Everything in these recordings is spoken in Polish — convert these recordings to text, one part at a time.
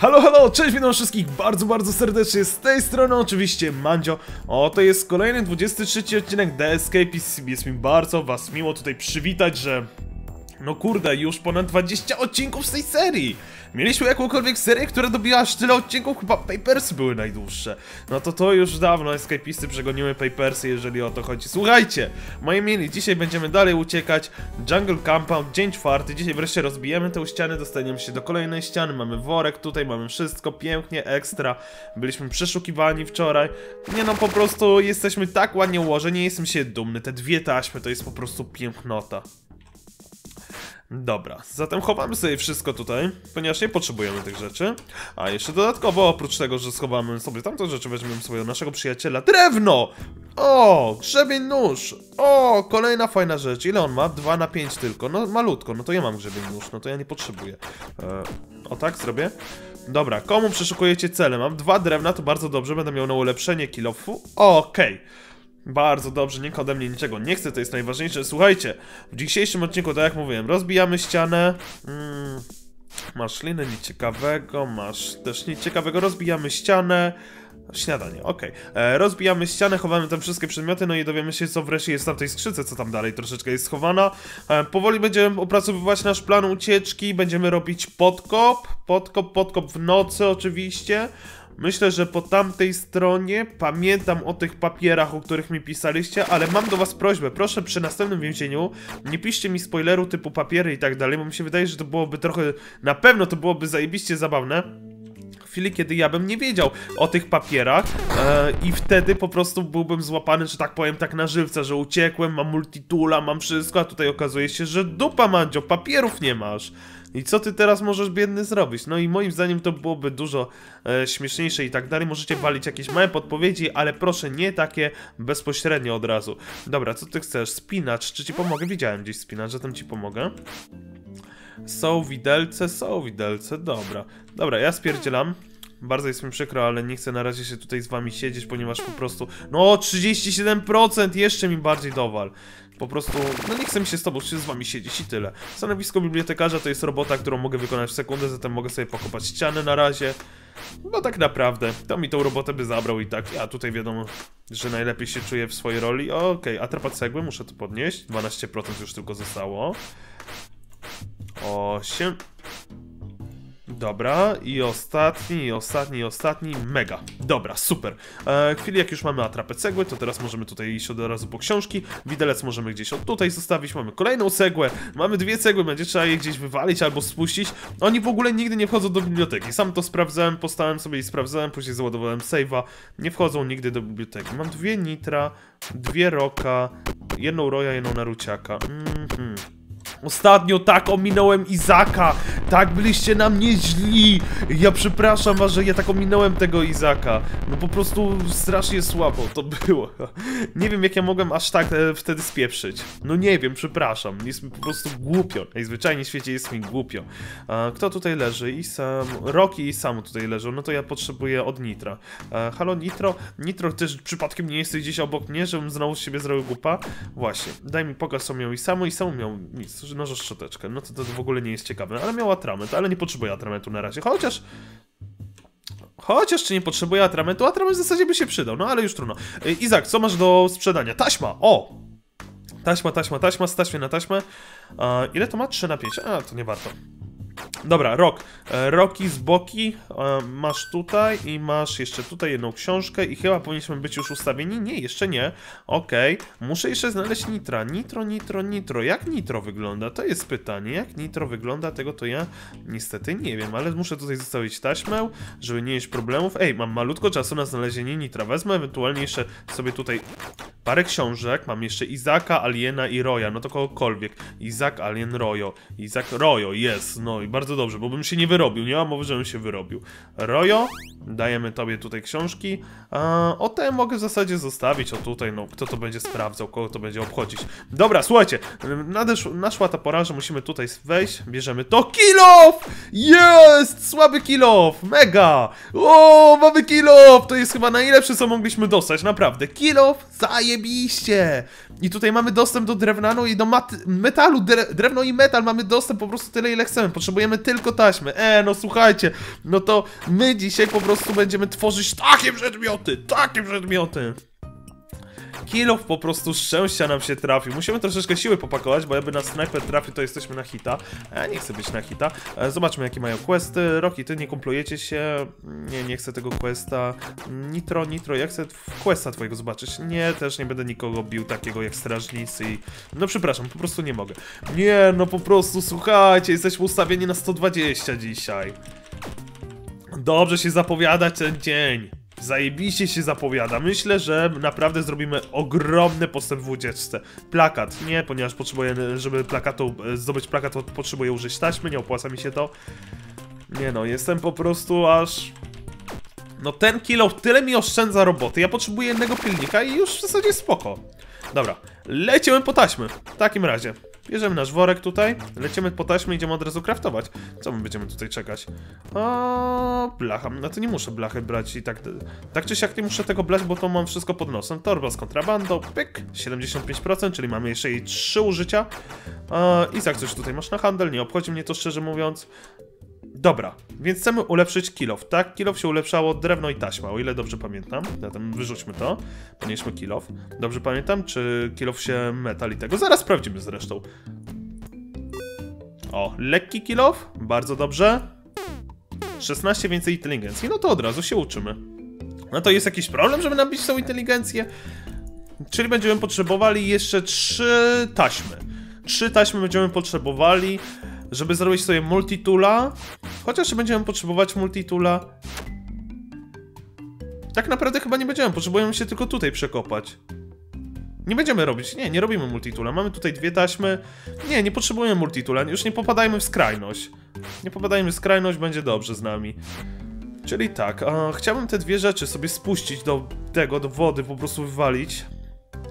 Halo, halo, cześć, witam wszystkich bardzo, bardzo serdecznie z tej strony oczywiście Mandzio. O, to jest kolejny 23 odcinek The Escapist. Jest mi bardzo was miło tutaj przywitać, że... No kurde, już ponad 20 odcinków z tej serii! Mieliśmy jakąkolwiek serię, która dobiła aż tyle odcinków, chyba Papersy były najdłuższe. No to to już dawno Escapisty przegoniły Papersy, jeżeli o to chodzi. Słuchajcie, moi mieli, dzisiaj będziemy dalej uciekać. Jungle Compound, dzień czwarty, dzisiaj wreszcie rozbijemy tę ścianę, dostaniemy się do kolejnej ściany, mamy worek tutaj, mamy wszystko pięknie, ekstra. Byliśmy przeszukiwani wczoraj. Nie no, po prostu jesteśmy tak ładnie ułożeni, jestem się dumny. Te dwie taśmy to jest po prostu pięknota. Dobra, zatem chowamy sobie wszystko tutaj, ponieważ nie potrzebujemy tych rzeczy. A jeszcze dodatkowo, oprócz tego, że schowamy sobie tamte rzeczy, weźmiemy sobie naszego przyjaciela drewno! O, grzebień nóż! O, kolejna fajna rzecz. Ile on ma? 2 na 5 tylko. No malutko, no to ja mam grzebień nóż, no to ja nie potrzebuję. E, o tak, zrobię? Dobra, komu przeszukujecie cele? Mam dwa drewna, to bardzo dobrze, będę miał na ulepszenie kilofu. Okej. Okay. Bardzo dobrze, nikt ode mnie niczego nie chce, to jest najważniejsze. Słuchajcie, w dzisiejszym odcinku, tak jak mówiłem, rozbijamy ścianę. Mm, masz linę nieciekawego, masz też nieciekawego, rozbijamy ścianę. Śniadanie, okej. Okay. Rozbijamy ścianę, chowamy tam wszystkie przedmioty, no i dowiemy się, co wreszcie jest w tamtej skrzydce, co tam dalej troszeczkę jest schowana. E, powoli będziemy opracowywać nasz plan ucieczki, będziemy robić podkop, podkop, podkop w nocy oczywiście. Myślę, że po tamtej stronie pamiętam o tych papierach, o których mi pisaliście, ale mam do was prośbę, proszę przy następnym więzieniu nie piszcie mi spoileru typu papiery i tak dalej, bo mi się wydaje, że to byłoby trochę, na pewno to byłoby zajebiście zabawne chwili, kiedy ja bym nie wiedział o tych papierach e, i wtedy po prostu byłbym złapany, że tak powiem, tak na żywca, że uciekłem, mam multitula, mam wszystko, a tutaj okazuje się, że dupa Mandzio, papierów nie masz. I co ty teraz możesz biedny zrobić? No i moim zdaniem to byłoby dużo e, śmieszniejsze i tak dalej. Możecie walić jakieś małe podpowiedzi, ale proszę nie takie bezpośrednio od razu. Dobra, co ty chcesz? Spinacz, czy ci pomogę? Widziałem gdzieś spinacz, zatem ci pomogę. Są widelce, są widelce, dobra. Dobra, ja spierdzielam. Bardzo jest mi przykro, ale nie chcę na razie się tutaj z wami siedzieć, ponieważ po prostu... No, 37%! Jeszcze mi bardziej dowal. Po prostu, no nie chcę mi się z tobą, się z wami siedzieć i tyle. Stanowisko bibliotekarza to jest robota, którą mogę wykonać w sekundę, zatem mogę sobie pokopać ściany na razie. No tak naprawdę, to mi tą robotę by zabrał i tak, ja tutaj wiadomo, że najlepiej się czuję w swojej roli. Okej, okay, atrapa cegły, muszę to podnieść, 12% już tylko zostało. 8... Dobra, i ostatni, i ostatni, i ostatni, mega. Dobra, super. E, chwili jak już mamy atrapę cegły, to teraz możemy tutaj iść od razu po książki. Widelec możemy gdzieś od tutaj zostawić, mamy kolejną cegłę, mamy dwie cegły, będzie trzeba je gdzieś wywalić albo spuścić. Oni w ogóle nigdy nie wchodzą do biblioteki. Sam to sprawdzałem, postałem sobie i sprawdzałem, później załadowałem save'a. Nie wchodzą nigdy do biblioteki. Mam dwie nitra, dwie roka, jedną roja, jedną naruciaka. Mhm. Mm Ostatnio tak ominąłem Izaka, tak byliście na mnie źli. Ja przepraszam was, że ja tak ominąłem tego Izaka. No po prostu strasznie słabo to było. Nie wiem jak ja mogłem aż tak e, wtedy spieprzyć. No nie wiem, przepraszam. Jest mi po prostu głupio. Najzwyczajniej w świecie jest mi głupio. A, kto tutaj leży? I sam... Rocky i Samu tutaj leżą. No to ja potrzebuję od Nitra. A, halo Nitro? Nitro też przypadkiem nie jesteś gdzieś obok mnie, żebym znowu z siebie zrobił głupa? Właśnie. Daj mi pokaz co miał i Samu i Samu miał nic noże szczoteczkę. No to, to w ogóle nie jest ciekawe. Ale miał atrament, ale nie potrzebuje atramentu na razie. Chociaż... Chociaż czy nie potrzebuje atramentu, atrament w zasadzie by się przydał, no ale już trudno. Izak, co masz do sprzedania? Taśma! O! Taśma, taśma, taśma, z taśmy na taśmę. ile to ma? 3 na 5. A, to nie warto. Dobra, rok. E, roki z boki e, masz tutaj i masz jeszcze tutaj jedną książkę i chyba powinniśmy być już ustawieni. Nie, jeszcze nie. Okej, okay. muszę jeszcze znaleźć nitra. Nitro, nitro, nitro. Jak nitro wygląda? To jest pytanie. Jak nitro wygląda? Tego to ja niestety nie wiem, ale muszę tutaj zostawić taśmę, żeby nie mieć problemów. Ej, mam malutko czasu na znalezienie nitra. Wezmę ewentualnie jeszcze sobie tutaj parę książek. Mam jeszcze Izaka, Aliena i Roya. No to kogokolwiek. Izak, Alien, Royo. Izak, Royo, jest. No i bardzo dobrze, bo bym się nie wyrobił. Nie mam mowy, żebym się wyrobił. Royo, dajemy tobie tutaj książki. A, o te mogę w zasadzie zostawić. O tutaj, no, kto to będzie sprawdzał, kogo to będzie obchodzić. Dobra, słuchajcie, nadesz, naszła ta pora, że musimy tutaj wejść. Bierzemy to. Kilof! Jest! Słaby kilof! Mega! O, mamy kilof! To jest chyba najlepsze, co mogliśmy dostać, naprawdę. Kilof, zajebiście! I tutaj mamy dostęp do drewnanu i do metalu, Dre drewno i metal, mamy dostęp po prostu tyle ile chcemy, potrzebujemy tylko taśmy. E, no słuchajcie, no to my dzisiaj po prostu będziemy tworzyć takie przedmioty, takie przedmioty. Kilof po prostu szczęścia nam się trafił. Musimy troszeczkę siły popakować, bo jakby na snajper trafił, to jesteśmy na hita. Ja nie chcę być na hita. E, Zobaczmy, jakie mają questy. Roki, ty nie kumplujecie się. Nie, nie chcę tego questa. Nitro, Nitro, ja chcę questa twojego zobaczyć. Nie, też nie będę nikogo bił takiego jak strażnicy i... No przepraszam, po prostu nie mogę. Nie, no po prostu, słuchajcie, jesteśmy ustawieni na 120 dzisiaj. Dobrze się zapowiada ten dzień. Zajebiście się zapowiada. Myślę, że naprawdę zrobimy ogromny postęp w ucieczce. Plakat, nie, ponieważ potrzebuję, żeby plakatu, e, zdobyć plakat, potrzebuję użyć taśmy, nie opłaca mi się to. Nie no, jestem po prostu aż... No ten kilo tyle mi oszczędza roboty, ja potrzebuję jednego pilnika i już w zasadzie spoko. Dobra, lecimy po taśmy. W takim razie. Bierzemy nasz worek tutaj, lecimy po taśmę i idziemy od razu craftować. Co my będziemy tutaj czekać? O, blacha. No to nie muszę blachy brać i tak... Tak czy siak nie muszę tego brać, bo to mam wszystko pod nosem. Torba z kontrabandą, pyk, 75%, czyli mamy jeszcze jej 3 użycia. E, Izak, coś tutaj masz na handel, nie obchodzi mnie to szczerze mówiąc. Dobra, więc chcemy ulepszyć kilof, tak? Kilof się ulepszało drewno i taśma, o ile dobrze pamiętam. Zatem wyrzućmy to, ponieśmy kilof. Dobrze pamiętam, czy kilof się metal i tego? Zaraz sprawdzimy zresztą. O, lekki kilof, bardzo dobrze. 16 więcej inteligencji, no to od razu się uczymy. No to jest jakiś problem, żeby nabić tą inteligencję? Czyli będziemy potrzebowali jeszcze 3 taśmy. 3 taśmy będziemy potrzebowali żeby zrobić sobie multitula, chociaż będziemy potrzebować multitula. Tak naprawdę chyba nie będziemy, potrzebujemy się tylko tutaj przekopać. Nie będziemy robić, nie, nie robimy multitula. Mamy tutaj dwie taśmy. Nie, nie potrzebujemy multitula, już nie popadajmy w skrajność. Nie popadajmy w skrajność, będzie dobrze z nami. Czyli tak, chciałbym te dwie rzeczy sobie spuścić do tego, do wody, po prostu wywalić.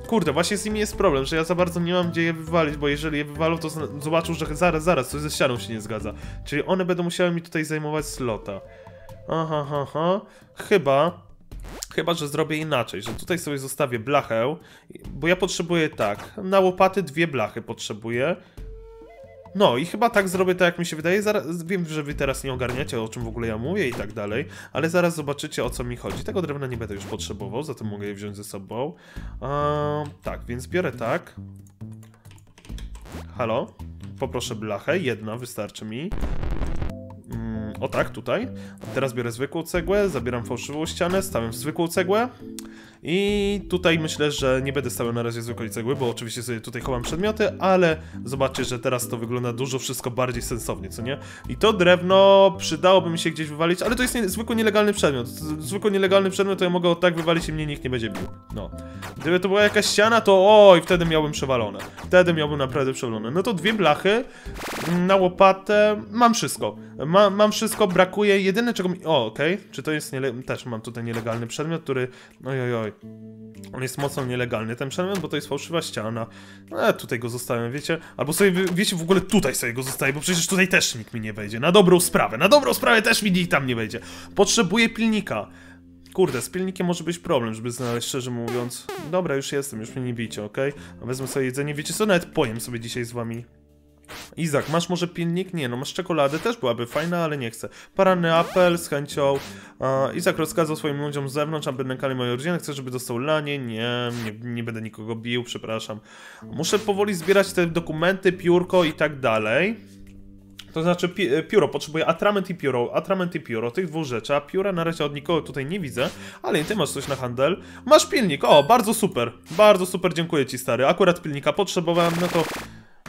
Kurde, właśnie z nimi jest problem, że ja za bardzo nie mam gdzie je wywalić, bo jeżeli je wywalą, to zobaczą, że zaraz, zaraz, coś ze ścianą się nie zgadza. Czyli one będą musiały mi tutaj zajmować slota. Aha, aha, aha. Chyba, chyba, że zrobię inaczej, że tutaj sobie zostawię blachę, bo ja potrzebuję tak, na łopaty dwie blachy potrzebuję, no i chyba tak zrobię tak, jak mi się wydaje. Zaraz, wiem, że wy teraz nie ogarniacie, o czym w ogóle ja mówię i tak dalej, ale zaraz zobaczycie, o co mi chodzi. Tego drewna nie będę już potrzebował, zatem mogę je wziąć ze sobą. Eee, tak, więc biorę tak. Halo? Poproszę blachę, jedna wystarczy mi. Mm, o tak, tutaj. Teraz biorę zwykłą cegłę, zabieram fałszywą ścianę, stawiam zwykłą cegłę. I tutaj myślę, że nie będę stawiał na razie zwykłej cegły, bo oczywiście sobie tutaj chowam przedmioty, ale zobaczcie, że teraz to wygląda dużo wszystko bardziej sensownie, co nie? I to drewno przydałoby mi się gdzieś wywalić, ale to jest nie, zwykły nielegalny przedmiot. Zwykły nielegalny przedmiot to ja mogę tak wywalić i mnie nikt nie będzie bił. No. Gdyby to była jakaś ściana, to oj, wtedy miałbym przewalone. Wtedy miałbym naprawdę przewalone. No to dwie blachy na łopatę, mam wszystko. Ma, mam wszystko, brakuje jedyne czego mi... O, okej. Okay. Czy to jest niele... Też mam tutaj nielegalny przedmiot, który... Oj, On jest mocno nielegalny ten przedmiot, bo to jest fałszywa ściana. No, tutaj go zostawiam, wiecie? Albo sobie, wiecie, w ogóle tutaj sobie go zostawię, bo przecież tutaj też nikt mi nie wejdzie. Na dobrą sprawę, na dobrą sprawę też mi nikt tam nie wejdzie. Potrzebuję pilnika. Kurde, z pilnikiem może być problem, żeby znaleźć, szczerze mówiąc. Dobra, już jestem, już mnie nie bijcie, ok? Wezmę sobie jedzenie, wiecie co, nawet pojem sobie dzisiaj z wami. Izak, masz może pilnik? Nie, no masz czekoladę, też byłaby fajna, ale nie chcę. Parany apel z chęcią. Izak rozkazał swoim ludziom z zewnątrz, aby nękali moją rodzinę. Chcę, żeby dostał lanie. Nie, nie, nie będę nikogo bił, przepraszam. Muszę powoli zbierać te dokumenty, piórko i tak dalej. To znaczy pi pióro, potrzebuję atrament i pióro, atrament i pióro, tych dwóch rzeczy, a pióra na razie od nikogo tutaj nie widzę, ale ty masz coś na handel. Masz pilnik, o, bardzo super, bardzo super, dziękuję ci stary, akurat pilnika potrzebowałem, no to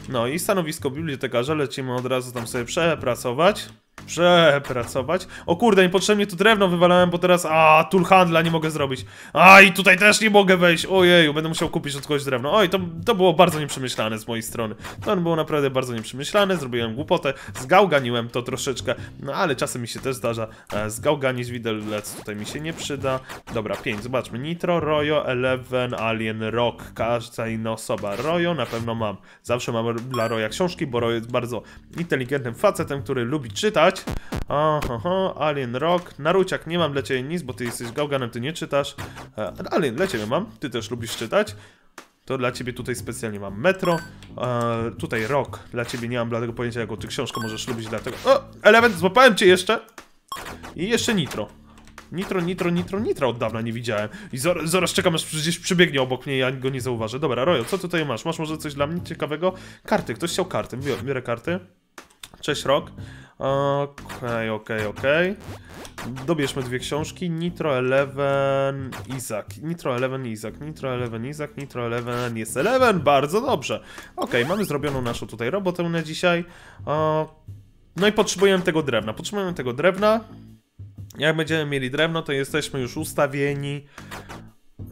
no i stanowisko bibliotekarza lecimy od razu tam sobie przepracować. Przepracować. O kurde, niepotrzebnie tu drewno wywalałem, bo teraz... A, tool handla nie mogę zrobić. A, i tutaj też nie mogę wejść. Ojeju, będę musiał kupić od kogoś drewno. Oj, to, to było bardzo nieprzemyślane z mojej strony. To było naprawdę bardzo nieprzemyślane, zrobiłem głupotę, zgałganiłem to troszeczkę, no ale czasem mi się też zdarza e, zgałganić widelec, tutaj mi się nie przyda. Dobra, 5, zobaczmy. Nitro, Royo, Eleven, Alien, Rock, każda inna osoba. Royo na pewno mam. Zawsze mam dla Roya książki, bo Royo jest bardzo inteligentnym facetem, który lubi czytać czytać. Aha, Alien Rock. Naruciak, nie mam dla ciebie nic, bo ty jesteś gałganem, ty nie czytasz. E, Alien, dla ciebie mam, ty też lubisz czytać. To dla ciebie tutaj specjalnie mam Metro. E, tutaj Rock, dla ciebie nie mam bladego pojęcia, jaką ty książkę możesz lubić, dlatego... O, Element, złapałem cię jeszcze! I jeszcze Nitro. Nitro, nitro, nitro, nitro od dawna nie widziałem. I zaraz, zaraz czekam, aż gdzieś przybiegnie obok mnie ja go nie zauważę. Dobra, Rojo, co tutaj masz? Masz może coś dla mnie ciekawego? Karty, ktoś chciał karty. Biorę, biorę karty. Cześć, Rok. Okej, okej, okej. Dobierzmy dwie książki. Nitro Eleven, Izak. Nitro Eleven, Izak. Nitro Eleven, Izak. Nitro Eleven, jest Eleven. Bardzo dobrze. Okej, mamy zrobioną naszą tutaj robotę na dzisiaj. No i potrzebujemy tego drewna. Potrzebujemy tego drewna. Jak będziemy mieli drewno, to jesteśmy już ustawieni.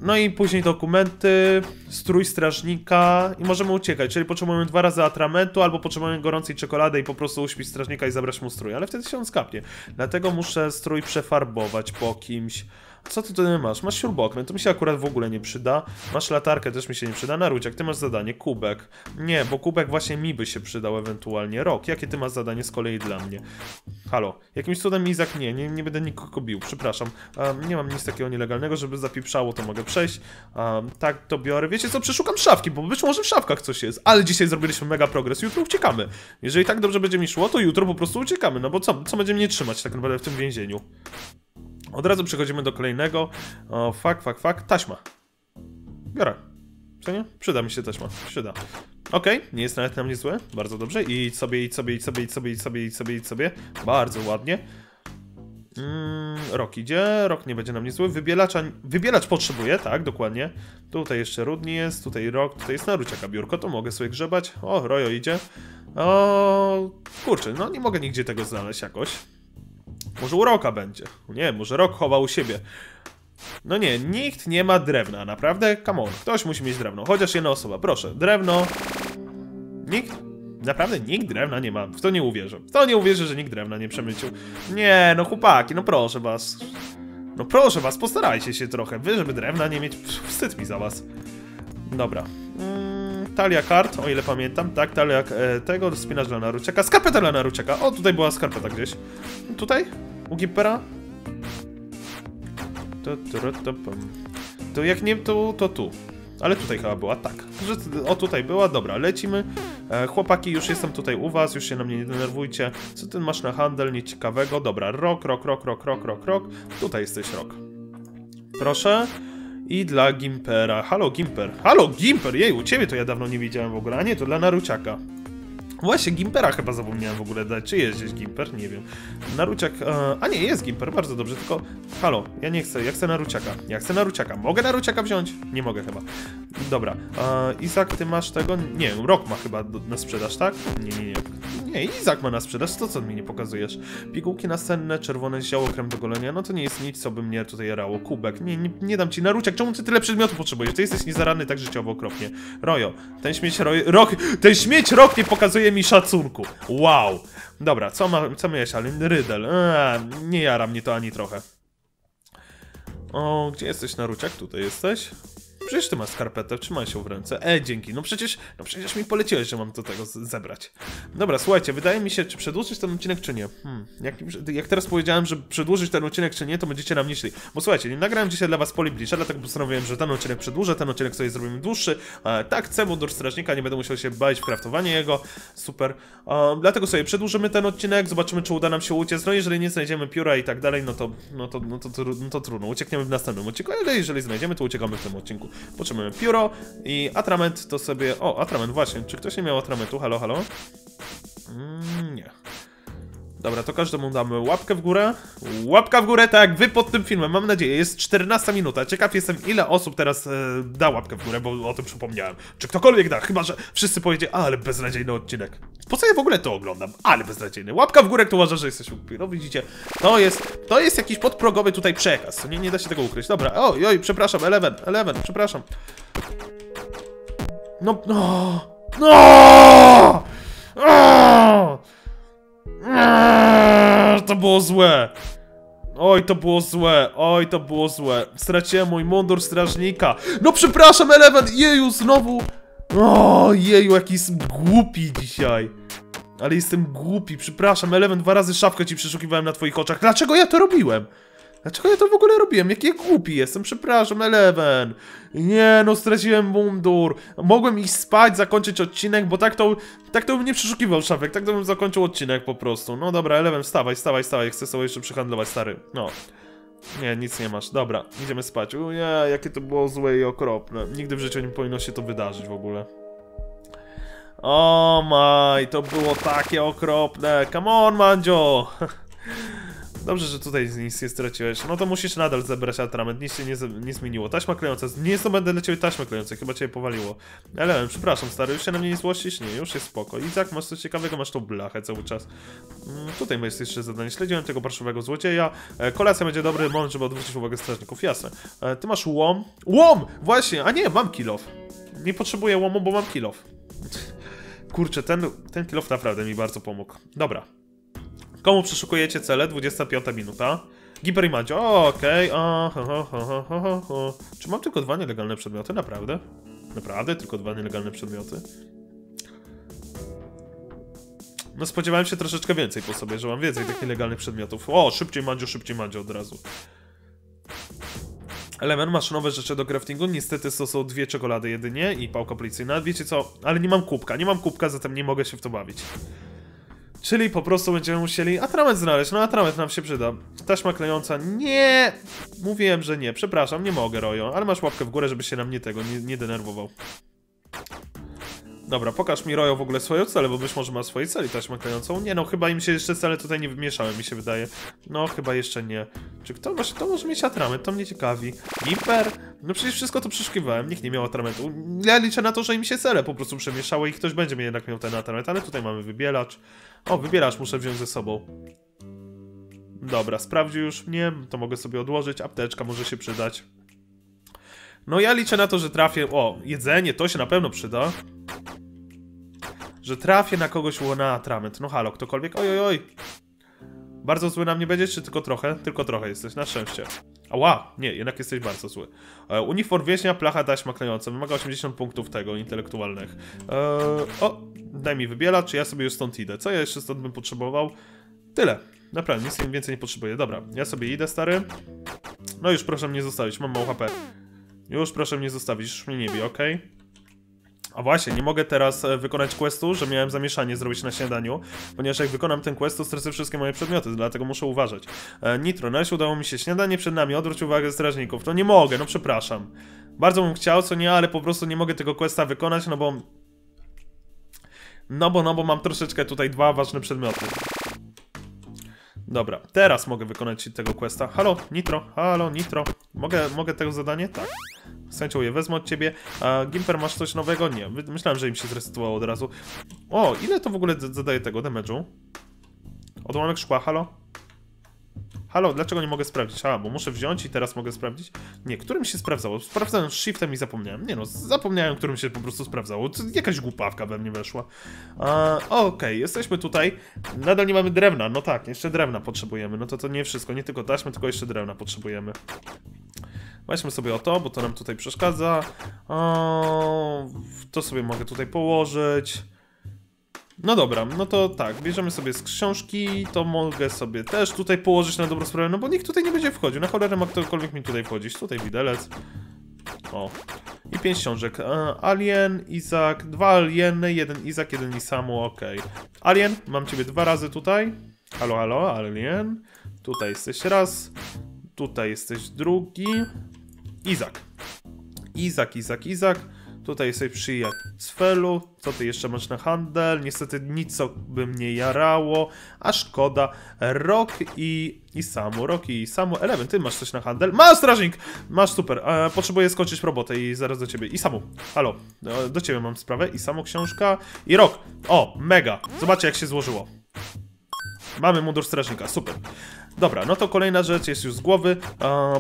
No i później dokumenty, strój strażnika i możemy uciekać, czyli potrzebujemy dwa razy atramentu albo potrzebujemy gorącej czekolady i po prostu uśpić strażnika i zabrać mu strój, ale wtedy się on skapnie. Dlatego muszę strój przefarbować po kimś. Co ty tutaj masz? Masz śrubokręt, to mi się akurat w ogóle nie przyda. Masz latarkę, też mi się nie przyda. Naruciak, ty masz zadanie, kubek. Nie, bo kubek właśnie mi by się przydał ewentualnie. Rok, jakie ty masz zadanie z kolei dla mnie? Halo, jakimś cudem Izak nie, nie, nie będę nikogo bił, przepraszam. Um, nie mam nic takiego nielegalnego, żeby zapieprzało, to mogę przejść. Um, tak, to biorę. Wiecie co, przeszukam szafki, bo być może w szafkach coś jest. Ale dzisiaj zrobiliśmy mega progres, jutro uciekamy. Jeżeli tak dobrze będzie mi szło, to jutro po prostu uciekamy, no bo co, co będzie mnie trzymać tak naprawdę w tym więzieniu? Od razu przechodzimy do kolejnego. O, fuck, fuck, fuck. Taśma. Biorę. Co nie? Przyda mi się taśma. Przyda. Okej, okay, nie jest nawet na mnie złe. Bardzo dobrze. I sobie, idź sobie, idź sobie, idź sobie, idź sobie, idź sobie, idź sobie. Bardzo ładnie. Mm, rok idzie, rok nie będzie na mnie zły. Wybielacza, wybielacz potrzebuję, tak, dokładnie. Tutaj jeszcze Rudni jest, tutaj rok, tutaj jest naruciaka biurko, to mogę sobie grzebać. O, Rojo idzie. O, kurczę, no nie mogę nigdzie tego znaleźć jakoś. Może u Roka będzie. Nie, może Rok chowa u siebie. No nie, nikt nie ma drewna, naprawdę? Come on, ktoś musi mieć drewno. Chociaż jedna osoba, proszę. Drewno. Nikt? Naprawdę nikt drewna nie ma. W to nie uwierzę. W to nie uwierzę, że nikt drewna nie przemycił. Nie, no chłopaki, no proszę was. No proszę was, postarajcie się trochę. Wy, żeby drewna nie mieć. Wstyd mi za was. Dobra. Mm, talia kart, o ile pamiętam. Tak, talia e, tego, spinacz dla Naruciaka. Skarpeta dla Naruciaka. O, tutaj była skarpeta gdzieś. Tutaj? U Gippera? To, to, to, to jak nie tu, to tu. Ale tutaj chyba była, tak. O, tutaj była, dobra, lecimy. E, chłopaki, już jestem tutaj u was, już się na mnie nie denerwujcie. Co ty masz na handel nieciekawego? Dobra, rok, rok, rok, rok, rok, rok, rok. Tutaj jesteś rok. Proszę. I dla Gimpera. Halo, Gimper. Halo, Gimper! Jej, u ciebie to ja dawno nie widziałem w ogóle. A nie, to dla Naruciaka. Właśnie, Gimpera chyba zapomniałem w ogóle dać. Czy jest gdzieś Gimper? Nie wiem. Naruciak... E, a nie, jest Gimper, bardzo dobrze, tylko... Halo, ja nie chcę, ja chcę Naruciaka. Ja chcę Naruciaka. Mogę Naruciaka wziąć? Nie mogę chyba. Dobra. E, ty masz tego? Nie, Rok ma chyba do, na sprzedaż, tak? Nie, nie, nie. Nie, Izak ma na sprzedaż, to co mi nie pokazujesz? Pigułki nasenne, czerwone zioło, krem do golenia, no to nie jest nic, co by mnie tutaj jarało. Kubek, nie, nie, nie dam ci Naruciak, czemu ty tyle przedmiotów potrzebujesz? Ty jesteś niezaradny tak życiowo okropnie. Rojo, ten śmieć Rojo... Rok... Ten śmieć Rok nie pokazuje mi szacunku. Wow. Dobra, co, ma, co miałeś, ale Rydel. Eee, nie jara mnie to ani trochę. O, gdzie jesteś, Naruciak? Tutaj jesteś? Przecież ty masz skarpetę, trzymaj się w ręce. E, dzięki. No przecież, no przecież mi poleciłeś, że mam do tego zebrać. Dobra, słuchajcie, wydaje mi się, czy przedłużyć ten odcinek, czy nie. Hmm, jak, jak teraz powiedziałem, że przedłużyć ten odcinek, czy nie, to będziecie na mnie szli. Bo słuchajcie, nie nagrałem dzisiaj dla was Poliblisza, dlatego postanowiłem, że ten odcinek przedłużę, ten odcinek sobie zrobimy dłuższy. E, tak, chcę mundur strażnika, nie będę musiał się bać w kraftowanie jego. Super. E, dlatego sobie przedłużymy ten odcinek, zobaczymy, czy uda nam się uciec. No jeżeli nie znajdziemy pióra i tak dalej, no to, no to, no to, no to, no to trudno. Uciekniemy w następnym odcinku, ale jeżeli znajdziemy, to uciekamy w tym odcinku. Potrzebujemy pióro i atrament to sobie... O, atrament, właśnie. Czy ktoś nie miał atramentu? Halo, halo? Mm, nie. Dobra, to każdemu damy łapkę w górę. Łapka w górę, tak jak wy pod tym filmem, mam nadzieję. Jest 14 minuta. Ciekaw jestem, ile osób teraz e, da łapkę w górę, bo o tym przypomniałem. Czy ktokolwiek da, chyba że wszyscy powiedzie, ale beznadziejny odcinek. Po co ja w ogóle to oglądam? Ale beznadziejny. Łapka w górę, kto uważa, że jesteś No widzicie, to jest, to jest jakiś podprogowy tutaj przekaz. Nie, nie da się tego ukryć. Dobra, oj, oj, przepraszam, Eleven, Eleven, przepraszam. No, no, no! no! Było złe. Oj, to było złe, oj, to było złe. Straciłem mój mundur strażnika. No przepraszam, Eleven, jeju, znowu. O, jeju, jaki jest głupi dzisiaj. Ale jestem głupi, przepraszam, Eleven, dwa razy szafkę ci przeszukiwałem na twoich oczach. Dlaczego ja to robiłem? Dlaczego ja to w ogóle robiłem? Jaki ja głupi jestem, przepraszam, Eleven. Nie, no straciłem mundur. Mogłem iść spać, zakończyć odcinek, bo tak to, tak to bym nie przeszukiwał szafek, tak to bym zakończył odcinek po prostu. No dobra, Eleven, wstawaj, wstawaj, wstawaj, chcę sobie jeszcze przyhandlować, stary. No. Nie, nic nie masz. Dobra, idziemy spać. Nie, jakie to było złe i okropne. Nigdy w życiu nie powinno się to wydarzyć w ogóle. O maj, to było takie okropne. Come on, Mandzio! Dobrze, że tutaj nic nie straciłeś. No to musisz nadal zebrać atrament, nic się nie, nie zmieniło. Taśma klejąca, nie zdobędę dla ciebie taśmy klejącej, chyba cię powaliło. Ale przepraszam stary, już się na mnie nie złościsz? Nie, już jest spoko. I tak masz coś ciekawego, masz tą blachę cały czas. Mm, tutaj jest jeszcze zadanie, śledziłem tego parszywego złodzieja. E, kolacja będzie dobry moment, żeby odwrócić uwagę strażników, jasne. E, ty masz łom? Łom! Właśnie, a nie, mam kilof. Nie potrzebuję łomu, bo mam kilof. Kurczę, ten, ten kilof naprawdę mi bardzo pomógł. Dobra. Komu przeszukujecie cele? 25 minuta. Giper i Madzio, okej. Czy mam tylko dwa nielegalne przedmioty? Naprawdę? Naprawdę? Tylko dwa nielegalne przedmioty? No spodziewałem się troszeczkę więcej po sobie, że mam więcej tych nielegalnych przedmiotów. O, szybciej Madzio, szybciej Madzio od razu. Element, masz nowe rzeczy do craftingu. Niestety to są dwie czekolady jedynie i pałka policyjna. Wiecie co? Ale nie mam kubka. Nie mam kubka, zatem nie mogę się w to bawić. Czyli po prostu będziemy musieli atrament znaleźć. No atrament nam się przyda. Taśma klejąca. Nie! Mówiłem, że nie. Przepraszam, nie mogę, Rojo. Ale masz łapkę w górę, żeby się na mnie tego nie, nie denerwował. Dobra, pokaż mi Rojo w ogóle swoją celę, bo być może ma swoje celi taśmę klejącą. Nie no, chyba im się jeszcze cele tutaj nie wymieszały, mi się wydaje. No, chyba jeszcze nie. Czy kto może, to może mieć atrament? To mnie ciekawi. Gimper? No przecież wszystko to przeszukiwałem, nikt nie miał atramentu. Ja liczę na to, że im się cele po prostu przemieszały i ktoś będzie mi jednak miał ten atrament, ale tutaj mamy wybielacz. O, wybieracz muszę wziąć ze sobą. Dobra, sprawdził już mnie, to mogę sobie odłożyć. Apteczka może się przydać. No ja liczę na to, że trafię... O, jedzenie, to się na pewno przyda. Że trafię na kogoś na atrament. No halo, ktokolwiek. Oj, oj, oj. Bardzo zły na mnie będziesz, czy tylko trochę? Tylko trochę jesteś, na szczęście. Ała, nie, jednak jesteś bardzo zły. E, uniform wieśnia, placha taśma klejąca. Wymaga 80 punktów tego, intelektualnych. E, o, daj mi wybielacz, czy ja sobie już stąd idę. Co ja jeszcze stąd bym potrzebował? Tyle. Naprawdę, nic więcej nie potrzebuję. Dobra, ja sobie idę, stary. No już proszę mnie zostawić, mam mało HP. Już proszę mnie zostawić, już mnie nie wie, okej? Okay? A właśnie, nie mogę teraz e, wykonać questu, że miałem zamieszanie zrobić na śniadaniu, ponieważ jak wykonam ten quest, to stracę wszystkie moje przedmioty, dlatego muszę uważać. E, Nitro, na udało mi się śniadanie przed nami, odwróć uwagę strażników. No nie mogę, no przepraszam. Bardzo bym chciał, co nie, ale po prostu nie mogę tego questa wykonać, no bo... No bo, no bo mam troszeczkę tutaj dwa ważne przedmioty. Dobra, teraz mogę wykonać tego questa. Halo, Nitro, halo, Nitro. Mogę, mogę tego zadanie? Tak. Z chęcią je wezmę od ciebie. A Gimper, masz coś nowego? Nie. Myślałem, że im się zresetowało od razu. O, ile to w ogóle zadaje tego damage'u? Odłamek szkła, halo? Halo, dlaczego nie mogę sprawdzić? A, bo muszę wziąć i teraz mogę sprawdzić? Nie, którym się sprawdzało? Sprawdzałem shiftem i zapomniałem. Nie no, zapomniałem, którym się po prostu sprawdzało. To jakaś głupawka we mnie weszła. Okej, okay, jesteśmy tutaj. Nadal nie mamy drewna. No tak, jeszcze drewna potrzebujemy. No to to nie wszystko, nie tylko taśmy, tylko jeszcze drewna potrzebujemy. Weźmy sobie o to, bo to nam tutaj przeszkadza. O, to sobie mogę tutaj położyć. No dobra, no to tak, bierzemy sobie z książki, to mogę sobie też tutaj położyć na dobrą sprawę, no bo nikt tutaj nie będzie wchodził, na cholerę ma ktokolwiek mi tutaj wchodzić, tutaj widelec. O, i pięć książek. E, Alien, Izak, dwa Alieny, jeden Izak, jeden Isamu, okej. Okay. Alien, mam ciebie dwa razy tutaj. Halo, halo, Alien. Tutaj jesteś raz, tutaj jesteś drugi. Izak. Izak, Izak, Izak. Tutaj jesteś przyjaciół Felu. Co ty jeszcze masz na handel? Niestety nic, co by mnie jarało. A szkoda. Rok i, i Samu. Rok i Samu. Eleven, ty masz coś na handel? Masz, strażnik! Masz, super. E, potrzebuję skończyć robotę i zaraz do ciebie. I Samu. Halo. E, do ciebie mam sprawę. I Samu książka. I Rok. O, mega. Zobaczcie, jak się złożyło. Mamy mundur strażnika, super. Dobra, no to kolejna rzecz jest już z głowy.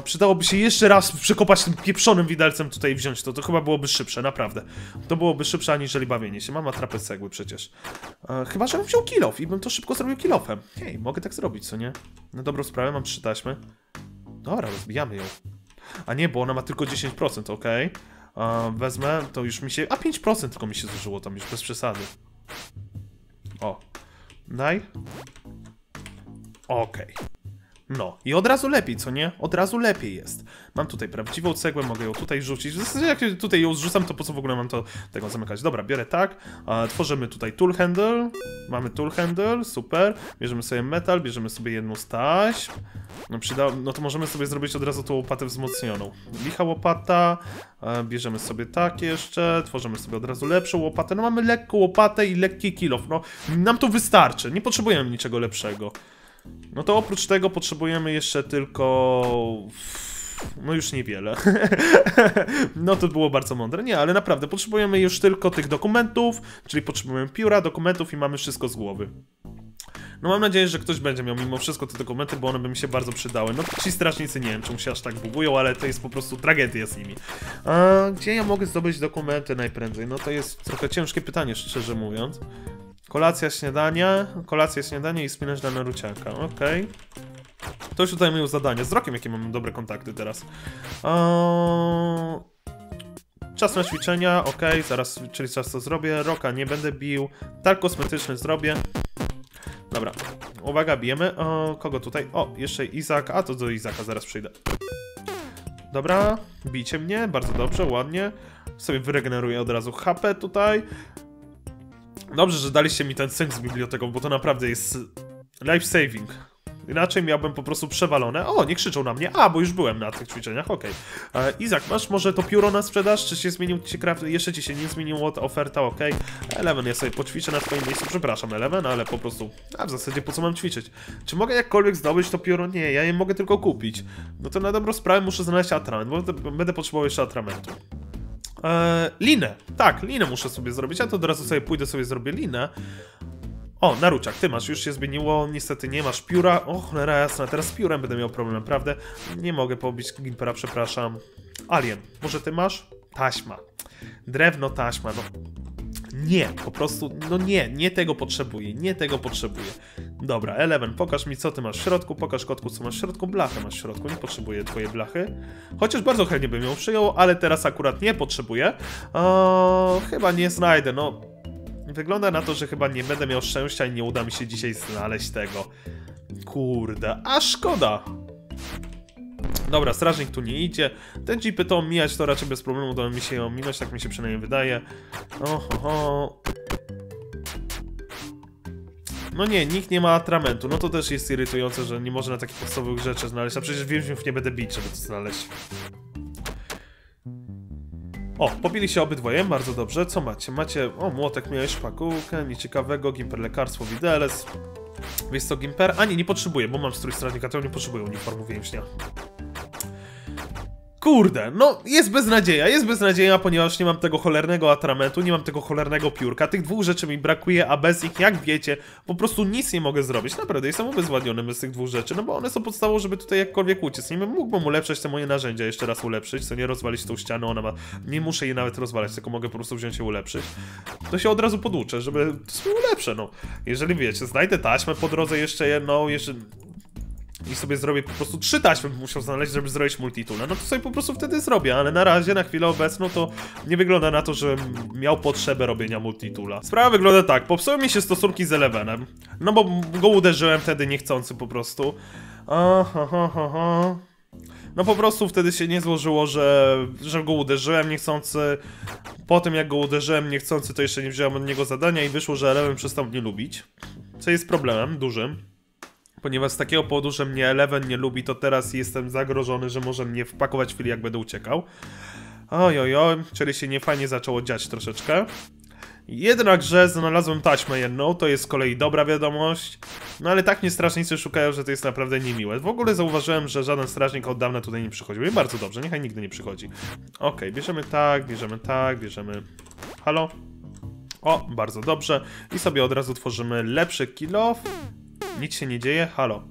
Przydałoby się jeszcze raz przekopać tym pieprzonym widelcem tutaj wziąć to. To chyba byłoby szybsze, naprawdę. To byłoby szybsze aniżeli bawienie się. Mam atrapę cegły przecież. Chyba, że bym wziął kilof i bym to szybko zrobił kilofem. Hej, mogę tak zrobić, co nie? Na dobrą sprawę mam trzy taśmy. Dobra, rozbijamy ją. A nie, bo ona ma tylko 10%, ok? E, wezmę, to już mi się... A 5% tylko mi się zużyło tam już, bez przesady. O, Daj. Okej. No, i od razu lepiej, co nie? Od razu lepiej jest. Mam tutaj prawdziwą cegłę, mogę ją tutaj rzucić. W zasadzie jak tutaj ją zrzucam, to po co w ogóle mam to tego zamykać? Dobra, biorę tak. A, tworzymy tutaj tool handle. Mamy tool handle, super. Bierzemy sobie metal, bierzemy sobie jedną z taśm. No, przyda... no to możemy sobie zrobić od razu tą łopatę wzmocnioną. Licha łopata, e, bierzemy sobie tak jeszcze, tworzymy sobie od razu lepszą łopatę. No mamy lekką łopatę i lekki kilof. No, nam to wystarczy, nie potrzebujemy niczego lepszego. No to oprócz tego potrzebujemy jeszcze tylko... No już niewiele. no to było bardzo mądre. Nie, ale naprawdę potrzebujemy już tylko tych dokumentów, czyli potrzebujemy pióra, dokumentów i mamy wszystko z głowy. No mam nadzieję, że ktoś będzie miał mimo wszystko te dokumenty, bo one by mi się bardzo przydały. No ci strażnicy nie wiem, czemu się aż tak bugują, ale to jest po prostu tragedia z nimi. A gdzie ja mogę zdobyć dokumenty najprędzej? No to jest trochę ciężkie pytanie, szczerze mówiąc. Kolacja, śniadania, kolacja, śniadanie i spinacz dla naruciaka, okej. Okay. To już tutaj moje zadanie. Z Rokiem jakie mamy dobre kontakty teraz. Eee... Czas na ćwiczenia, ok, zaraz, czyli czas to zrobię. Roka nie będę bił. Tak kosmetyczny zrobię. Dobra, uwaga, bijemy. O, kogo tutaj? O, jeszcze Izak, a to do Izaka zaraz przyjdę. Dobra, bijcie mnie, bardzo dobrze, ładnie. Sobie wyregeneruję od razu HP tutaj. Dobrze, że daliście mi ten sync z biblioteką, bo to naprawdę jest life saving. Inaczej miałbym po prostu przewalone. O, nie krzyczą na mnie. A, bo już byłem na tych ćwiczeniach, okej. Okay. E, Izak, masz może to pióro na sprzedaż? Czy się zmienił ci craft? Jeszcze ci się nie zmieniło oferta, okej. Okay. Eleven, ja sobie poćwiczę na swoim miejscu. Przepraszam, Eleven, ale po prostu... A, w zasadzie po co mam ćwiczyć? Czy mogę jakkolwiek zdobyć to pióro? Nie, ja je mogę tylko kupić. No to na dobrą sprawę muszę znaleźć atrament, bo będę potrzebował jeszcze atramentu. Eee, linę. Tak, linę muszę sobie zrobić, a to od razu sobie pójdę, sobie zrobię linę. O, naruciak, ty masz, już się zmieniło, niestety nie masz pióra. O, cholera jasna, teraz z piórem będę miał problem, naprawdę. Nie mogę pobić Gimpera, przepraszam. Alien, może ty masz? Taśma. Drewno, taśma, no. Nie, po prostu, no nie, nie tego potrzebuję, nie tego potrzebuję. Dobra, Eleven, pokaż mi co ty masz w środku, pokaż kotku co masz w środku, blachę masz w środku, nie potrzebuję twojej blachy. Chociaż bardzo chętnie bym ją przyjął, ale teraz akurat nie potrzebuję. O, chyba nie znajdę, no. Wygląda na to, że chyba nie będę miał szczęścia i nie uda mi się dzisiaj znaleźć tego. Kurde, a szkoda. Dobra, strażnik tu nie idzie. Ten jeepy to omijać to raczej bez problemu uda mi się ją ominąć, tak mi się przynajmniej wydaje. Oho, No nie, nikt nie ma atramentu. No to też jest irytujące, że nie można takich podstawowych rzeczy znaleźć, a przecież więźniów nie będę bić, żeby to znaleźć. O, pobili się obydwoje, bardzo dobrze. Co macie? Macie, o, młotek miałeś, szpakułkę, nieciekawego, gimper lekarstwo, widelec. Wiesz co, gimper? A nie, nie potrzebuję, bo mam strój strażnika, to nie potrzebuję uniformu więźnia. Kurde, no jest beznadzieja, jest beznadzieja, ponieważ nie mam tego cholernego atramentu, nie mam tego cholernego piórka, tych dwóch rzeczy mi brakuje, a bez nich, jak wiecie, po prostu nic nie mogę zrobić. Naprawdę, jestem ubezwładniony bez tych dwóch rzeczy, no bo one są podstawą, żeby tutaj jakkolwiek uciec. Nie mógłbym ulepszać te moje narzędzia, jeszcze raz ulepszyć, co nie rozwalić tą ścianę, ona ma... Nie muszę jej nawet rozwalać, tylko mogę po prostu wziąć i ulepszyć. To się od razu poduczę, żeby... To sobie ulepszę, no. Jeżeli wiecie, znajdę taśmę po drodze jeszcze jedną, jeszcze i sobie zrobię po prostu trzy taśmy bym musiał znaleźć, żeby zrobić multitool. No to sobie po prostu wtedy zrobię, ale na razie, na chwilę obecną to nie wygląda na to, że miał potrzebę robienia multitoola. Sprawa wygląda tak, popsuły mi się stosunki z Elevenem, no bo go uderzyłem wtedy niechcący po prostu. Aha. No po prostu wtedy się nie złożyło, że, że go uderzyłem niechcący. Po tym jak go uderzyłem niechcący, to jeszcze nie wziąłem od niego zadania i wyszło, że Eleven przestał mnie lubić. Co jest problemem dużym. Ponieważ z takiego powodu, że mnie Eleven nie lubi, to teraz jestem zagrożony, że może mnie wpakować w chwili, jak będę uciekał. Oj, oj, czyli się niefajnie zaczęło dziać troszeczkę. Jednakże znalazłem taśmę jedną, to jest z kolei dobra wiadomość. No ale tak mnie strażnicy szukają, że to jest naprawdę niemiłe. W ogóle zauważyłem, że żaden strażnik od dawna tutaj nie przychodził. I bardzo dobrze, niechaj nigdy nie przychodzi. Okej, okay, bierzemy tak, bierzemy tak, bierzemy... Halo? O, bardzo dobrze. I sobie od razu tworzymy lepszy kill off. Nic się nie dzieje? Halo.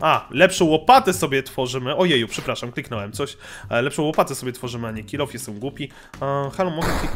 A, lepszą łopatę sobie tworzymy. Ojeju, przepraszam, kliknąłem coś. E, lepszą łopatę sobie tworzymy, a nie kill off, jestem głupi. E, halo, mogę klik...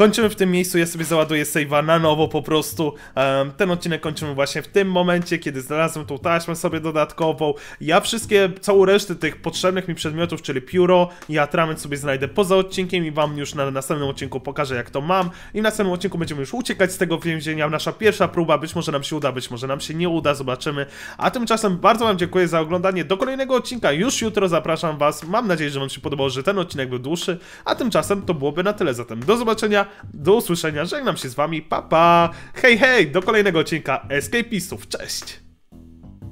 kończymy w tym miejscu, ja sobie załaduję save'a na nowo po prostu. Em, ten odcinek kończymy właśnie w tym momencie, kiedy znalazłem tą taśmę sobie dodatkową. Ja wszystkie, całą resztę tych potrzebnych mi przedmiotów, czyli pióro i atrament sobie znajdę poza odcinkiem i wam już na następnym odcinku pokażę jak to mam. I w następnym odcinku będziemy już uciekać z tego więzienia. Nasza pierwsza próba, być może nam się uda, być może nam się nie uda, zobaczymy. A tymczasem bardzo wam dziękuję za oglądanie. Do kolejnego odcinka już jutro zapraszam was. Mam nadzieję, że wam się podobało, że ten odcinek był dłuższy. A tymczasem to byłoby na tyle. Zatem do zobaczenia, do usłyszenia. Żegnam się z wami. Pa pa! Hej, hej! Do kolejnego odcinka Escapistów. Cześć!